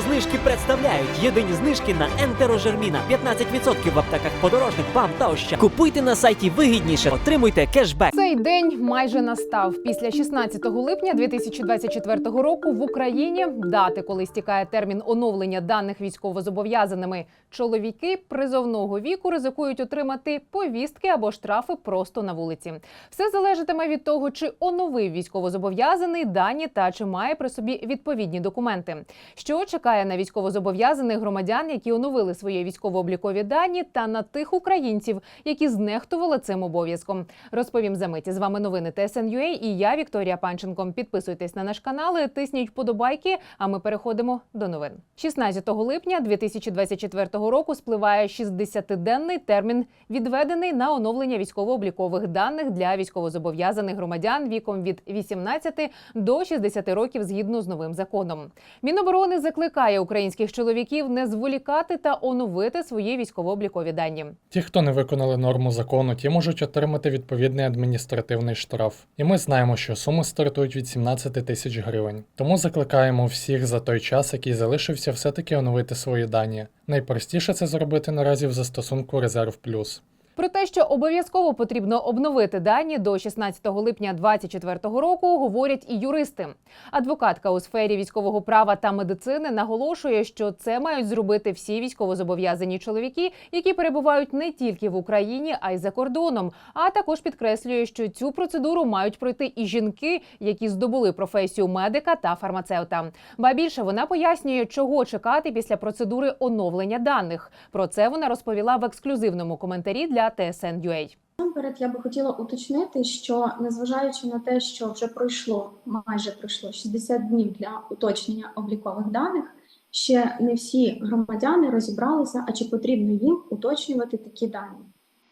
Знижки представляють єдині знижки на ентерожерміна. 15% в аптеках подорожник, ПАМ та оща. Купуйте на сайті вигідніше, отримуйте кешбек. Цей день майже настав. Після 16 липня 2024 року в Україні дати, коли стікає термін оновлення даних військовозобов'язаними, чоловіки призовного віку ризикують отримати повістки або штрафи просто на вулиці. Все залежатиме від того, чи оновив військовозобов'язаний дані та чи має при собі відповідні документи. Що чекає на військовозобов'язаних громадян, які оновили свої військово-облікові дані, та на тих українців, які знехтували цим обов'язком. Розповім за миті. З вами новини ТСНЮА і я, Вікторія Панченко. Підписуйтесь на наш канал, тисніть вподобайки. А ми переходимо до новин. 16 липня 2024 року спливає 60-денний термін, відведений на оновлення військово-облікових даних для військовозобов'язаних громадян віком від 18 до 60 років згідно з новим законом. Міноборони закликає українських чоловіків не зволікати та оновити свої військово-облікові дані. Ті, хто не виконали норму закону, ті можуть отримати відповідний адміністративний штраф. І ми знаємо, що суми стартують від 17 тисяч гривень. Тому закликаємо всіх за той час, який залишився, все-таки оновити свої дані. Найпростіше це зробити наразі в застосунку Резерв Плюс. Про те, що обов'язково потрібно обновити дані до 16 липня 2024 року, говорять і юристи. Адвокатка у сфері військового права та медицини наголошує, що це мають зробити всі військовозобов'язані чоловіки, які перебувають не тільки в Україні, а й за кордоном. А також підкреслює, що цю процедуру мають пройти і жінки, які здобули професію медика та фармацевта. Ба більше вона пояснює, чого чекати після процедури оновлення даних. Про це вона розповіла в ексклюзивному коментарі для TSN.ua. Насамперед, я би хотіла уточнити, що незважаючи на те, що вже пройшло майже пройшло 60 днів для уточнення облікових даних, ще не всі громадяни розібралися, а чи потрібно їм уточнювати такі дані.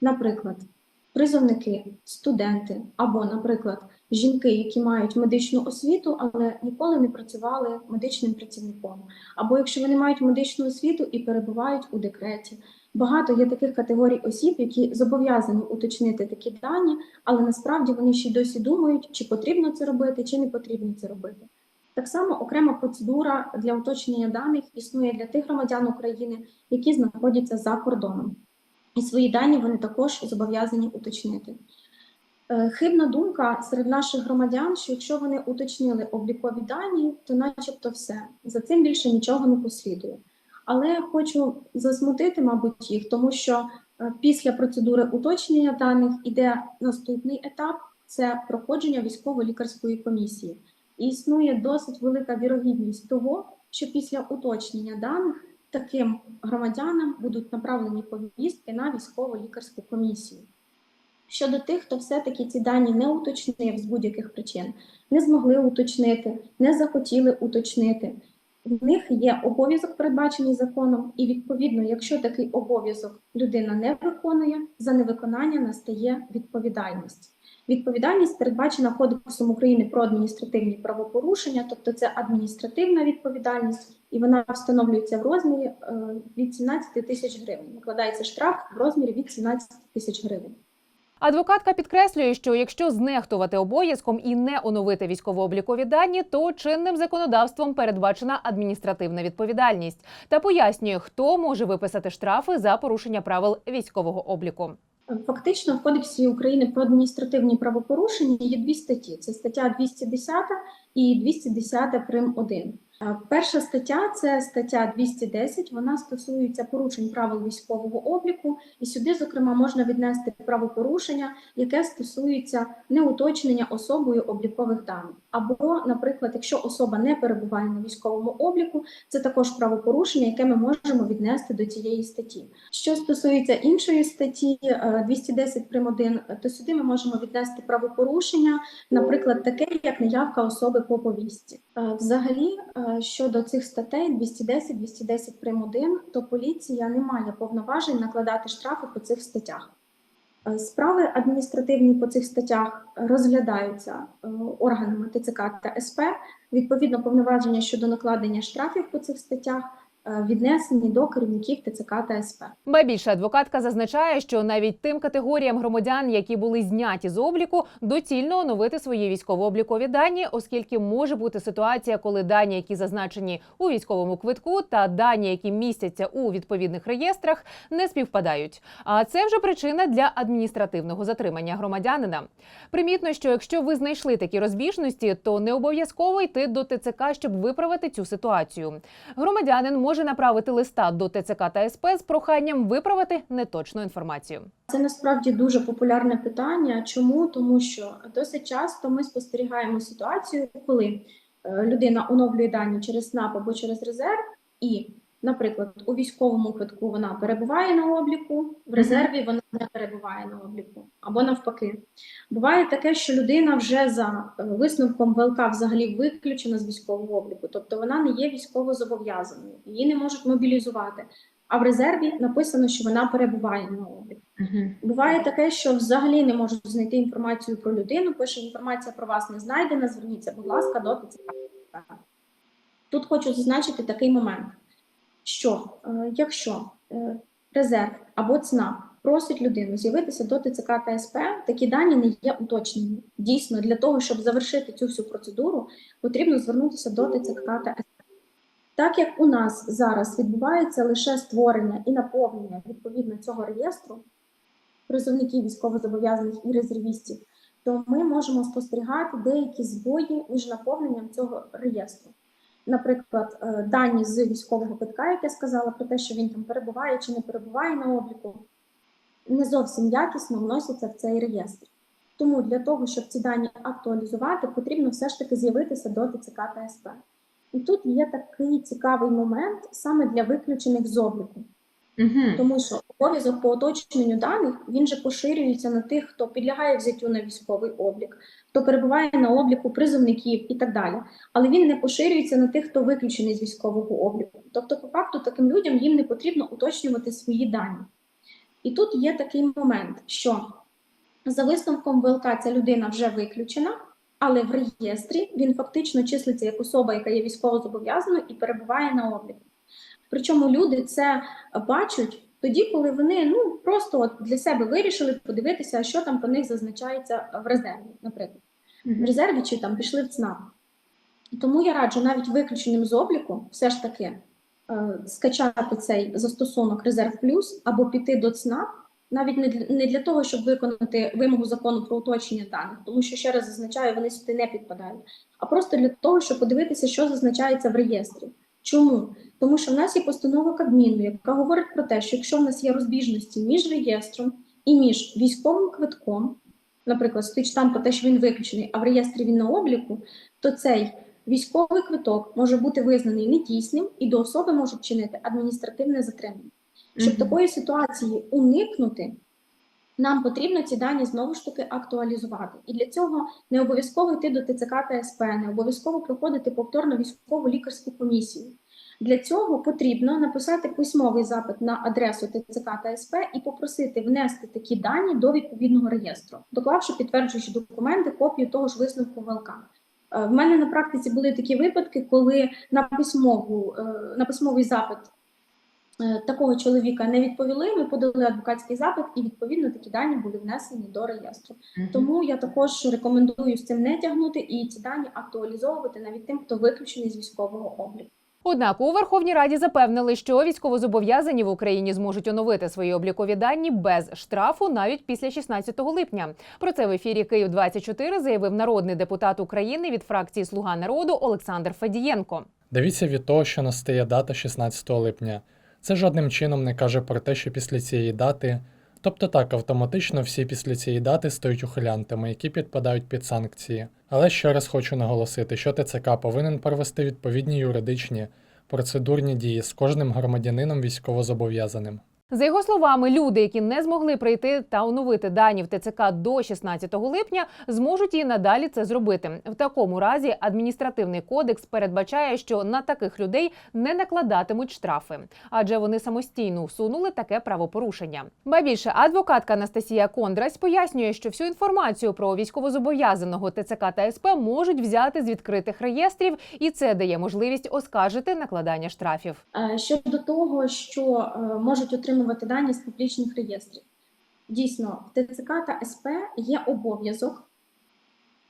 Наприклад, призовники, студенти або, наприклад, жінки, які мають медичну освіту, але ніколи не працювали медичним працівником, або якщо вони мають медичну освіту і перебувають у декреті. Багато є таких категорій осіб, які зобов'язані уточнити такі дані, але насправді вони ще й досі думають, чи потрібно це робити, чи не потрібно це робити. Так само окрема процедура для уточнення даних існує для тих громадян України, які знаходяться за кордоном. І свої дані вони також зобов'язані уточнити. Е, Хибна думка серед наших громадян, що якщо вони уточнили облікові дані, то начебто все. За цим більше нічого не послідує. Але хочу засмутити, мабуть, їх, тому що е, після процедури уточнення даних іде наступний етап це проходження військово-лікарської комісії. І існує досить велика вірогідність того, що після уточнення даних таким громадянам будуть направлені повістки на військово-лікарську комісію. Щодо тих, хто все-таки ці дані не уточнив з будь-яких причин, не змогли уточнити, не захотіли уточнити. В них є обов'язок, передбачений законом, і відповідно, якщо такий обов'язок людина не виконує, за невиконання настає відповідальність. Відповідальність передбачена Кодексом України про адміністративні правопорушення, тобто це адміністративна відповідальність, і вона встановлюється в розмірі е, від 17 тисяч гривень. Накладається штраф в розмірі від 17 тисяч гривень. Адвокатка підкреслює, що якщо знехтувати обов'язком і не оновити військово-облікові дані, то чинним законодавством передбачена адміністративна відповідальність та пояснює, хто може виписати штрафи за порушення правил військового обліку. Фактично, в Кодексі України про адміністративні правопорушення є дві статті: це стаття 210 і 210 прим. 1. Е, Перша стаття це стаття 210. Вона стосується порушень правил військового обліку, і сюди, зокрема, можна віднести правопорушення, яке стосується неуточнення особою облікових даних. Або, наприклад, якщо особа не перебуває на військовому обліку, це також правопорушення, яке ми можемо віднести до цієї статті. Що стосується іншої статті е, 210 прим. 1, то сюди ми можемо віднести правопорушення, наприклад, таке як неявка особи по повістці. Е, Взагалі, е, щодо цих статей 210, 210 прим. 1, то поліція не має повноважень накладати штрафи по цих статтях. Е, Справи адміністративні по цих статтях розглядаються е, органами ТЦК та СП. Відповідно, повноваження щодо накладення штрафів по цих статтях е, віднесені до керівників ТЦК та СП. Ба більше адвокатка зазначає, що навіть тим категоріям громадян, які були зняті з обліку, доцільно оновити свої військово-облікові дані, оскільки може бути ситуація, коли дані, які зазначені у військовому квитку, та дані, які містяться у відповідних реєстрах, не співпадають. А це вже причина для адміністративного затримання громадянина. Примітно, що якщо ви знайшли такі розбіжності, то не обов'язково йти до ТЦК, щоб виправити цю ситуацію. Громадянин може направити листа до ТЦК та СП з проханням виправити неточну інформацію. Це насправді дуже популярне питання. Чому? Тому що досить часто ми спостерігаємо ситуацію, коли е, людина оновлює дані через СНАП або через резерв, і, наприклад, у військовому квитку вона перебуває на обліку, в резерві вона не перебуває на обліку, або навпаки. Буває таке, що людина вже за е, висновком ВЛК взагалі виключена з військового обліку, тобто вона не є військово зобов'язаною, її не можуть мобілізувати. А в резерві написано, що вона перебуває на обліку. Буває таке, що взагалі не можуть знайти інформацію про людину. Пише інформація про вас не знайдена. Зверніться, будь ласка, до ТЦК. Тут хочу зазначити такий момент, що е, якщо е, резерв або ЦНАП просить людину з'явитися до ТЦК та СП, такі дані не є уточнені. Дійсно, для того, щоб завершити цю всю процедуру, потрібно звернутися до ТЦК та СП. Так як у нас зараз відбувається лише створення і наповнення відповідно цього реєстру призовників військовозобов'язаних і резервістів, то ми можемо спостерігати деякі збої між наповненням цього реєстру. Наприклад, е, дані з військового квитка, як я сказала, про те, що він там перебуває чи не перебуває на обліку, не зовсім якісно вносяться в цей реєстр. Тому для того, щоб ці дані актуалізувати, потрібно все ж таки з'явитися до ТЦК та СП. І тут є такий цікавий момент саме для виключених з обліку, тому що обов'язок по уточненню даних він же поширюється на тих, хто підлягає взяттю на військовий облік, хто перебуває на обліку призовників і так далі. Але він не поширюється на тих, хто виключений з військового обліку. Тобто, по факту, таким людям їм не потрібно уточнювати свої дані. І тут є такий момент, що за висновком ВЛК ця людина вже виключена, але в реєстрі він фактично числиться як особа, яка є військово зобов'язаною і перебуває на обліку. Причому люди це бачать тоді, коли вони ну просто от для себе вирішили подивитися, що там про них зазначається в резерві, наприклад, в резерві чи там пішли в ЦНАП. Тому я раджу навіть виключенням з обліку все ж таки е, скачати цей застосунок Резерв Плюс або піти до ЦНАП, навіть не для, не для того, щоб виконати вимогу закону про уточнення даних, тому що ще раз зазначаю, вони сюди не підпадають, а просто для того, щоб подивитися, що зазначається в реєстрі. Чому? Тому що в нас є постанова Кабміну, яка говорить про те, що якщо в нас є розбіжності між реєстром і між військовим квитком, наприклад, стоїть там про те, що він виключений, а в реєстрі він на обліку, то цей військовий квиток може бути визнаний недійсним і до особи можуть чинити адміністративне затримання. Щоб Мгм. такої ситуації уникнути, нам потрібно ці дані знову ж таки актуалізувати. І для цього не обов'язково йти до ТЦК та СП, не обов'язково проходити повторно військову лікарську комісію. Для цього потрібно написати письмовий запит на адресу ТЦК та СП і попросити внести такі дані до відповідного реєстру, доклавши підтверджуючі документи, копію того ж висновку ВЛК. Е, В мене на практиці були такі випадки, коли на письмову е, на письмовий запит такого чоловіка не відповіли. Ми подали адвокатський запит, і відповідно такі дані були внесені до реєстру. Тому я також рекомендую з цим не тягнути і ці дані актуалізовувати навіть тим, хто виключений з військового обліку. Однак у Верховній Раді запевнили, що військовозобов'язані в Україні зможуть оновити свої облікові дані без штрафу навіть після 16 липня. Про це в ефірі Київ 24 заявив народний депутат України від фракції Слуга народу Олександр Федієнко. Дивіться від того, що настає дата 16 липня. Це жодним чином не каже про те, що після цієї дати, тобто так, автоматично всі після цієї дати стають ухилянтами, які підпадають під санкції. Але ще раз хочу наголосити, що ТЦК повинен провести відповідні юридичні процедурні дії з кожним громадянином військовозобов'язаним. За його словами, люди, які не змогли прийти та оновити дані в ТЦК до 16 липня, зможуть і надалі це зробити. В такому разі адміністративний кодекс передбачає, що на таких людей не накладатимуть штрафи, адже вони самостійно усунули таке правопорушення. Ба більше адвокатка Анастасія Кондрась пояснює, що всю інформацію про військовозобов'язаного ТЦК та СП можуть взяти з відкритих реєстрів, і це дає можливість оскаржити накладання штрафів. Щодо того, що е, можуть отримувати дані з публічних реєстрів, дійсно, в ТЦК та СП є обов'язок,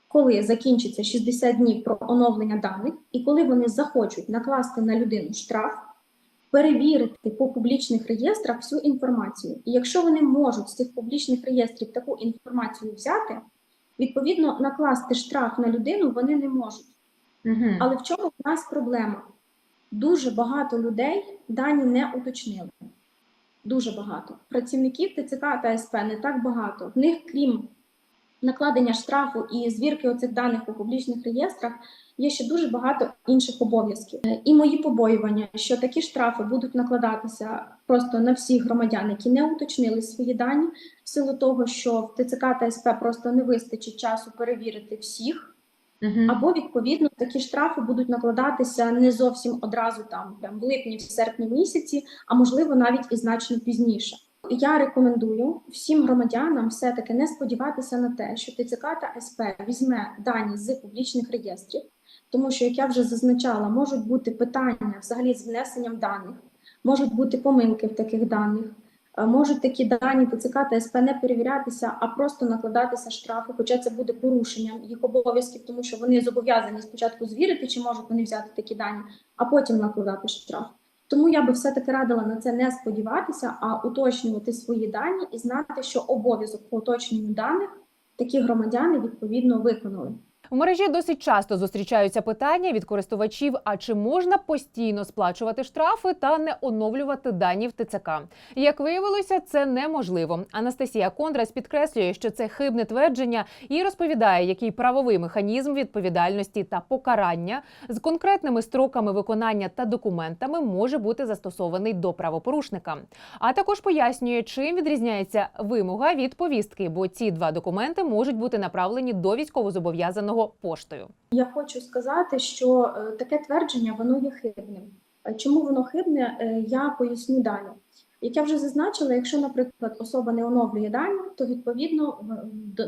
коли закінчиться 60 днів про оновлення даних, і коли вони захочуть накласти на людину штраф, перевірити по публічних реєстрах всю інформацію. І якщо вони можуть з цих публічних реєстрів таку інформацію взяти, відповідно накласти штраф на людину вони не можуть. Але в чому в нас проблема? Дуже багато людей дані не уточнили. Дуже багато. Працівників ТЦК та СП не так багато. В них, крім накладення штрафу і звірки оцих даних у публічних реєстрах, є ще дуже багато інших обов'язків. Е, І мої побоювання, що такі штрафи будуть накладатися просто на всіх громадян, які не уточнили свої дані, в силу того, що в ТЦК та СП просто не вистачить часу перевірити всіх. Або відповідно такі штрафи будуть накладатися не зовсім одразу, там прям в липні, в серпні місяці, а можливо навіть і значно пізніше. Я рекомендую всім громадянам все-таки не сподіватися на те, що ТЦК та СП візьме дані з публічних реєстрів, тому що, як я вже зазначала, можуть бути питання взагалі з внесенням даних, можуть бути помилки в таких даних. Е, Можуть такі дані ТЦК та СП не перевірятися, а просто накладатися штрафи, хоча це буде порушенням їх обов'язків, тому що вони зобов'язані спочатку звірити, чи можуть вони взяти такі дані, а потім накладати штраф. Тому я би все-таки радила на це не сподіватися, а уточнювати свої дані і знати, що обов'язок по уточненню даних такі громадяни відповідно виконали. У мережі досить часто зустрічаються питання від користувачів: а чи можна постійно сплачувати штрафи та не оновлювати дані в ТЦК? Як виявилося, це неможливо. Анастасія Кондрась підкреслює, що це хибне твердження і розповідає, який правовий механізм відповідальності та покарання з конкретними строками виконання та документами може бути застосований до правопорушника. А також пояснює, чим відрізняється вимога від повістки, бо ці два документи можуть бути направлені до військовозобов'язаного поштою. Я хочу сказати, що е, таке твердження воно є хибним. Е, Чому воно хибне, е, я поясню далі. Як я вже зазначила, якщо, наприклад, особа не оновлює дані, то відповідно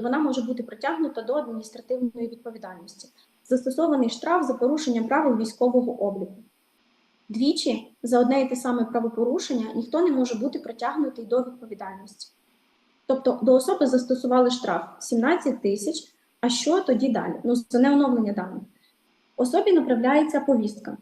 вона може бути притягнута до адміністративної відповідальності. Застосований штраф за порушення правил військового обліку. Двічі за одне і те саме правопорушення ніхто не може бути притягнутий до відповідальності. Тобто до особи застосували штраф 17 тисяч. А що тоді далі? Ну, це не оновлення даних. Особі направляється повістка.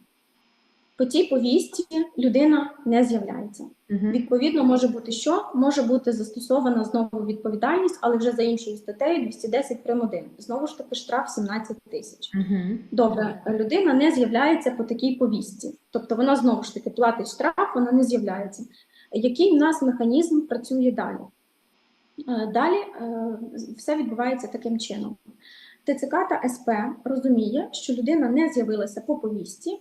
По цій повістці людина не з'являється. Відповідно, може бути що? Може бути застосована знову відповідальність, але вже за іншою статтею 210 прим. 1. Знову ж таки, штраф 17 тисяч. Добре, людина не з'являється по такій повістці. Тобто вона знову ж таки платить штраф, вона не з'являється. Який в нас механізм працює далі? Е, Далі е, все відбувається таким чином. ТЦК та СП розуміє, що людина не з'явилася по повістці,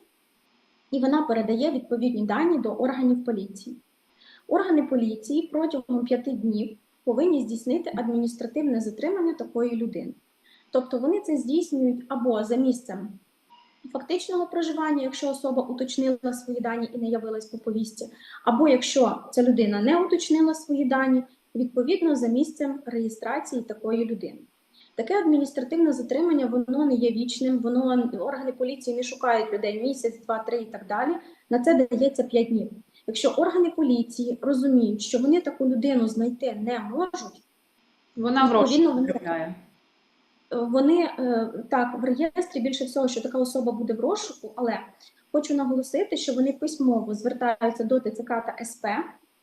і вона передає відповідні дані до органів поліції. Органи поліції протягом п'яти днів повинні здійснити адміністративне затримання такої людини. Тобто вони це здійснюють або за місцем фактичного проживання, якщо особа уточнила свої дані і не явилась по повістці, або якщо ця людина не уточнила свої дані, відповідно за місцем реєстрації такої людини. Таке адміністративне затримання воно не є вічним, воно органи поліції не шукають людей місяць, два, три і так далі. На це дається 5 днів. Якщо органи поліції розуміють, що вони таку людину знайти не можуть, Вона в Відповідно, розшук вони- вони е, так в реєстрі більше всього, що така особа буде в розшуку, але хочу наголосити, що вони письмово звертаються до ТЦК та СП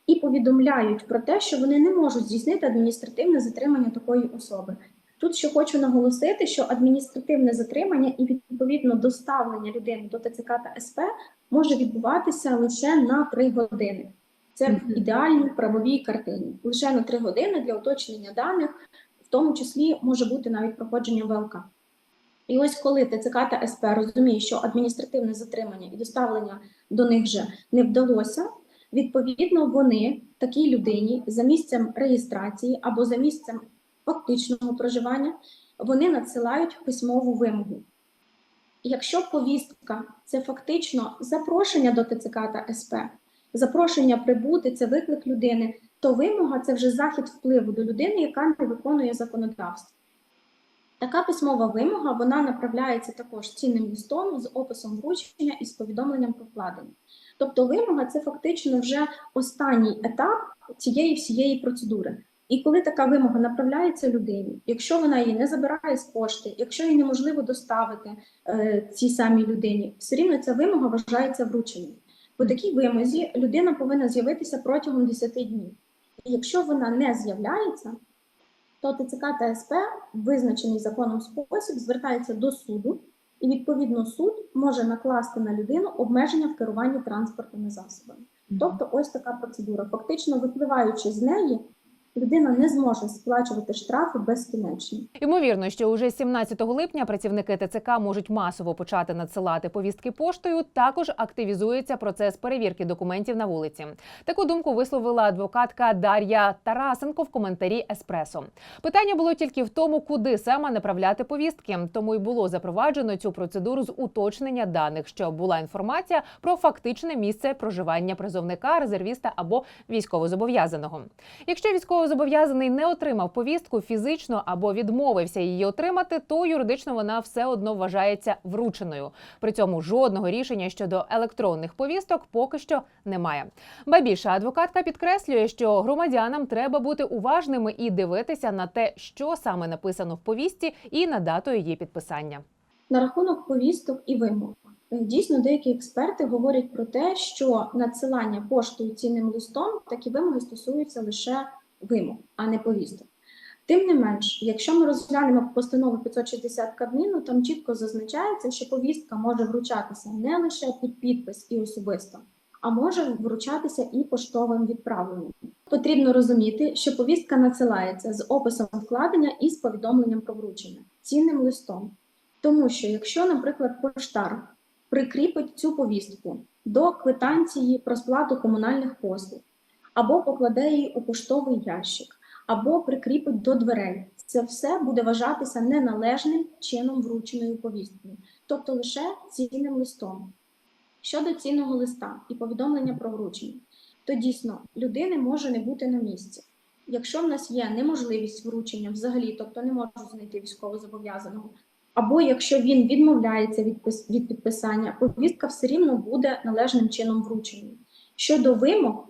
і повідомляють про те, що вони не можуть здійснити адміністративне затримання такої особи. Тут ще хочу наголосити, що адміністративне затримання і відповідно доставлення людини до ТЦК та СП може відбуватися лише на 3 години. Це в ідеальній правовій картині. Лише на 3 години для уточнення даних, в тому числі може бути навіть проходження ВЛК. І ось коли ТЦК та СП розуміє, що адміністративне затримання і доставлення до них вже не вдалося, Відповідно, вони такій людині за місцем реєстрації або за місцем фактичного проживання вони надсилають письмову вимогу. Якщо повістка це фактично запрошення до ТЦК та СП, запрошення прибути це виклик людини, то вимога це вже захід впливу до людини, яка не виконує законодавство. Така письмова вимога вона направляється також цінним листом з описом вручення і з повідомленням про вкладення. Тобто вимога це фактично вже останній етап цієї всієї процедури. І коли така вимога направляється людині, якщо вона її не забирає з пошти, якщо її неможливо доставити е, цій самій людині, все рівно ця вимога вважається врученням. По такій вимозі людина повинна з'явитися протягом 10 днів. І якщо вона не з'являється, то ТЦК та СП визначений законом спосіб звертається до суду, і відповідно суд може накласти на людину обмеження в керуванні транспортними засобами. Тобто, ось така процедура. Фактично, випливаючи з неї, людина не зможе сплачувати штрафи безкінечно. Ймовірно, що уже 17 липня працівники ТЦК можуть масово почати надсилати повістки поштою. Також активізується процес перевірки документів на вулиці. Таку думку висловила адвокатка Дар'я Тарасенко в коментарі Еспресо. Питання було тільки в тому, куди саме направляти повістки. Тому й було запроваджено цю процедуру з уточнення даних, щоб була інформація про фактичне місце проживання призовника, резервіста або військовозобов'язаного. Якщо військовозобов'язаний не отримав повістку фізично або відмовився її отримати, то юридично вона все одно вважається врученою. При цьому жодного рішення щодо електронних повісток поки що немає. Ба більше адвокатка підкреслює, що громадянам треба бути уважними і дивитися на те, що саме написано в повістці, і на дату її підписання. На рахунок повісток і вимог. Дійсно, деякі експерти говорять про те, що надсилання поштою цінним листом такі вимоги стосуються лише вимог, а не повісток. Тим не менш, якщо ми розглянемо постанову 560 Кабміну, там чітко зазначається, що повістка може вручатися не лише під підпис і особисто, а може вручатися і поштовим відправленням. Потрібно розуміти, що повістка надсилається з описом вкладення і з повідомленням про вручення цінним листом. Тому що, якщо, наприклад, поштар прикріпить цю повістку до квитанції про сплату комунальних послуг, або покладе її у поштовий ящик, або прикріпить до дверей, це все буде вважатися неналежним чином врученою повісткою, тобто лише цінним листом. Щодо цінного листа і повідомлення про вручення, то дійсно людини може не бути на місці. Якщо в нас є неможливість вручення взагалі, тобто не можу знайти військовозобов'язаного, або якщо він відмовляється від, підписання, повістка все рівно буде належним чином врученою. Щодо вимог,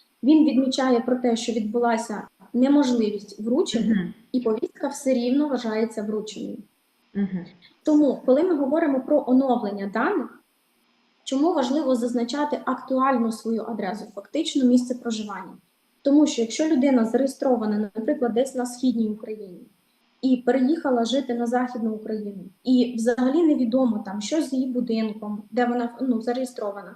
Він відмічає про те, що відбулася неможливість вручення, Мгм. і повістка все рівно вважається врученою. Мгм. Тому, коли ми говоримо про оновлення даних, чому важливо зазначати актуальну свою адресу, фактично місце проживання? Тому що якщо людина зареєстрована, наприклад, десь на східній Україні і переїхала жити на Західну Україну, і взагалі невідомо там, що з її будинком, де вона ну, зареєстрована,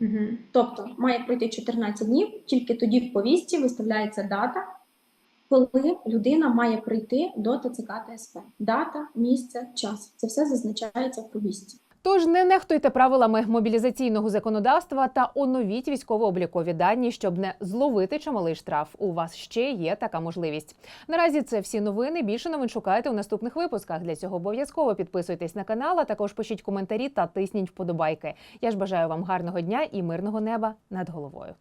Угу. Тобто має пройти 14 днів, тільки тоді в повістці виставляється дата, коли людина має прийти до ТЦК ТСП. Дата, місце, час. Це все зазначається в повістці. Тож не нехтуйте правилами мобілізаційного законодавства та оновіть військово-облікові дані, щоб не зловити чималий штраф. У вас ще є така можливість. Наразі це всі новини. Більше новин шукайте у наступних випусках. Для цього обов'язково підписуйтесь на канал, а також пишіть коментарі та тисніть вподобайки. Я ж бажаю вам гарного дня і мирного неба над головою.